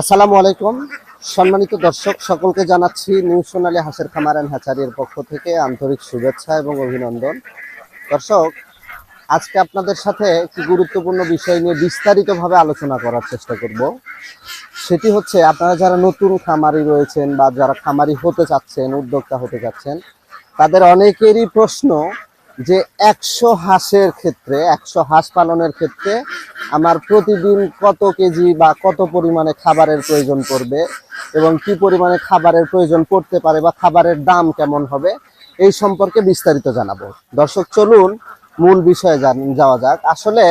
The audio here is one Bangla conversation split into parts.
আসসালামু আলাইকুম। সম্মানিত দর্শক, সকলকে জানাচ্ছি নিউ সোনালী হাঁসের খামার অ্যান্ড হ্যাচারির পক্ষ থেকে আন্তরিক শুভেচ্ছা এবং অভিনন্দন। দর্শক, আজকে আপনাদের সাথে একটি গুরুত্বপূর্ণ বিষয় নিয়ে বিস্তারিতভাবে আলোচনা করার চেষ্টা করব। সেটি হচ্ছে, আপনারা যারা নতুন খামারি রয়েছেন বা যারা খামারি হতে চাচ্ছেন, উদ্যোক্তা হতে চাচ্ছেন, তাদের অনেকেরই প্রশ্ন যে একশো হাঁসের ক্ষেত্রে, একশো হাঁস পালনের ক্ষেত্রে আমার প্রতিদিন কত কেজি বা কত পরিমাণে খাবারের প্রয়োজন পড়বে এবং কি পরিমাণে খাবারের প্রয়োজন পড়তে পারে বা খাবারের দাম কেমন হবে, এই সম্পর্কে বিস্তারিত জানাব। দর্শক, চলুন মূল বিষয়ে যাওয়া যাক। আসলে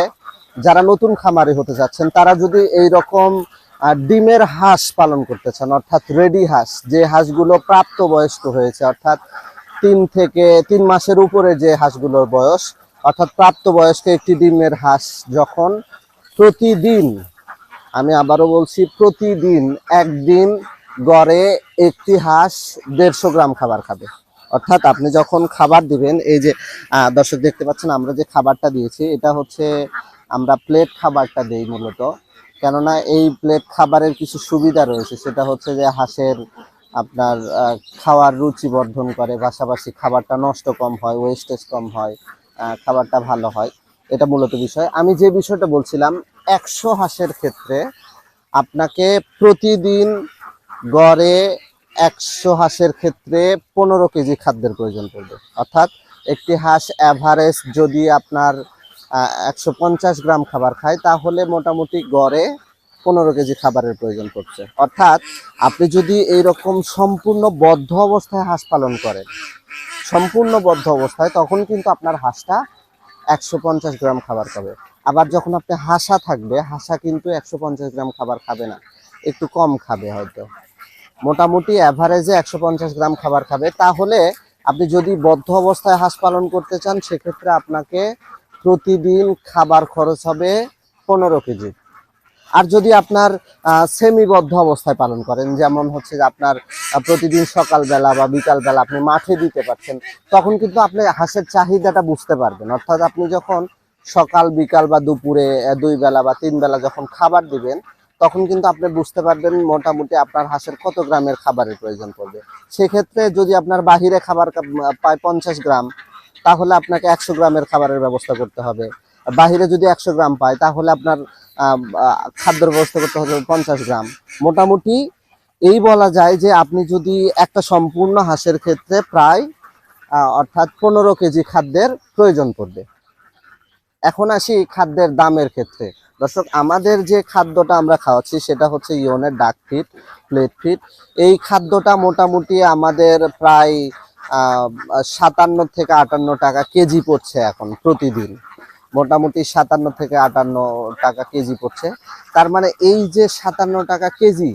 যারা নতুন খামারি হতে যাচ্ছেন, তারা যদি এই রকম ডিমের হাঁস পালন করতে চান, অর্থাৎ রেডি হাঁস, যে হাঁসগুলো প্রাপ্তবয়স্ক হয়েছে, অর্থাৎ তিন থেকে তিন মাসের উপরে যে হাঁসগুলোর বয়স, অর্থাৎ প্রাপ্তবয়স্ক একটি ডিমের হাঁস যখন প্রতিদিন, আমি আবারও বলছি প্রতিদিন একদিন গড়ে একটি হাঁস দেড়শো গ্রাম খাবার খাবে। অর্থাৎ আপনি যখন খাবার দিবেন, এই যে দর্শক দেখতে পাচ্ছেন, আমরা যে খাবারটা দিয়েছি, এটা হচ্ছে আমরা প্লেট খাবারটা দেই মূলত। কেননা এই প্লেট খাবারের কিছু সুবিধা রয়েছে, সেটা হচ্ছে যে হাঁসের আপনার খাওয়ার রুচি বর্ধন করে, পাশাপাশি খাবারটা নষ্ট কম হয় ওয়েস্টেজ কম হয় খাবারটা ভালো হয়। এটা মূলত বিষয়। আমি যে বিষয়টা বলছিলাম, একশো হাঁসের ক্ষেত্রে আপনাকে প্রতিদিন গড়ে একশো হাঁসের ক্ষেত্রে পনেরো কেজি খাদ্যের প্রয়োজন পড়বে। অর্থাৎ একটি হাঁস অ্যাভারেজ যদি আপনার একশো পঞ্চাশ গ্রাম খাবার খায়, তাহলে মোটামুটি গড়ে পনেরো কেজি খাবারের প্রয়োজন পড়ছে। অর্থাৎ আপনি যদি এইরকম সম্পূর্ণ বদ্ধ অবস্থায় হাঁস পালন করেন, সম্পূর্ণ বদ্ধ অবস্থায়, তখন কিন্তু আপনার হাঁসটা একশো পঞ্চাশ গ্রাম খাবার খাবে আবার যখন আপনি হাসা থাকবে, হাঁসা কিন্তু একশো পঞ্চাশ গ্রাম খাবার খাবে না, একটু কম খাবে হয়তো। মোটামুটি অ্যাভারেজে একশো পঞ্চাশ গ্রাম খাবার খাবে। তাহলে আপনি যদি বদ্ধ অবস্থায় হাঁস পালন করতে চান, সেক্ষেত্রে আপনাকে প্রতিদিন খাবার খরচ হবে পনেরো কেজি। আর যদি আপনার সেমিবদ্ধ অবস্থায় পালন করেন, যেমন হচ্ছে যে আপনার প্রতিদিন সকালবেলা বা বিকালবেলা আপনি মাঠে দিতে পারছেন, তখন কিন্তু আপনি হাঁসের চাহিদাটা বুঝতে পারবেন। অর্থাৎ আপনি যখন সকাল, বিকাল বা দুপুরে দুই বেলা বা তিন বেলা যখন খাবার দিবেন, তখন কিন্তু আপনি বুঝতে পারবেন মোটামুটি আপনার হাঁসের কত গ্রামের খাবারের প্রয়োজন পড়বে। সেক্ষেত্রে যদি আপনার বাহিরে খাবার পায় পঞ্চাশ গ্রাম, তাহলে আপনাকে একশো গ্রামের খাবারের ব্যবস্থা করতে হবে। বাহিরে যদি একশো গ্রাম পায়, তাহলে আপনার খাদ্যের ব্যবস্থা করতে হবে পঞ্চাশ গ্রাম। মোটামুটি এই বলা যায় যে আপনি যদি একটা সম্পূর্ণ হাঁসের ক্ষেত্রে প্রায় অর্থাৎ পনেরো কেজি খাদ্যের প্রয়োজন পড়বে। এখন আসি খাদ্যের দামের ক্ষেত্রে। দর্শক, আমাদের যে খাদ্যটা আমরা খাওয়াচ্ছি সেটা হচ্ছে ইয়নের ডাক ফিট প্লেট ফিট এই খাদ্যটা মোটামুটি আমাদের প্রায় সাতান্ন থেকে আটান্ন টাকা কেজি পড়ছে এখন প্রতিদিন। মোটামুটি সাতান্ন থেকে আটান্ন টাকা কেজি পড়ছে। তার মানে এই যে সাতান্ন টাকা কেজি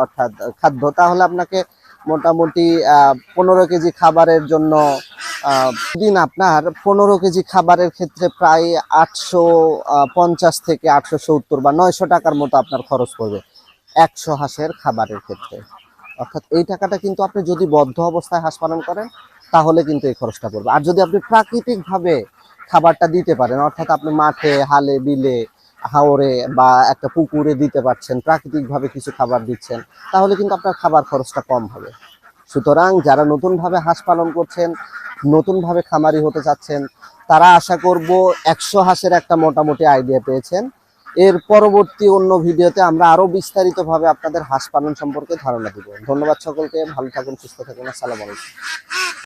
অর্থাৎ খাদ্য, তাহলে আপনাকে মোটামুটি পনেরো কেজি খাবারের জন্য দিন আপনার পনেরো কেজি খাবারের ক্ষেত্রে প্রায় আটশো পঞ্চাশ থেকে আটশো সত্তর বা নয়শো টাকার মতো আপনার খরচ পড়বে একশো হাঁসের খাবারের ক্ষেত্রে। অর্থাৎ এই টাকাটা কিন্তু আপনি যদি বদ্ধ অবস্থায় হাঁস পালন করেন, তাহলে কিন্তু এই খরচটা পড়বে। আর যদি আপনি প্রাকৃতিকভাবে খাবারটা দিতে পারেন। অর্থাৎ আপনি মাঠে, হালে, বিলে, হাওরে বা একটা পুকুরে দিতে পারছেন, প্রাকৃতিকভাবে কিছু খাবার দিচ্ছেন, তাহলে কিন্তু আপনার খাবার খরচটা কম হবে। সুতরাং যারা নতুনভাবে হাঁস পালন করছেন, নতুনভাবে খামারি হতে চাচ্ছেন, তারা আশা করব একশো হাঁসের একটা মোটামুটি আইডিয়া পেয়েছেন। এর পরবর্তী অন্য ভিডিওতে আমরা আরও বিস্তারিতভাবে আপনাদের হাঁস পালন সম্পর্কে ধারণা দিব। ধন্যবাদ সকলকে, ভালো থাকুন, সুস্থ থাকুন, আসসালামু আলাইকুম।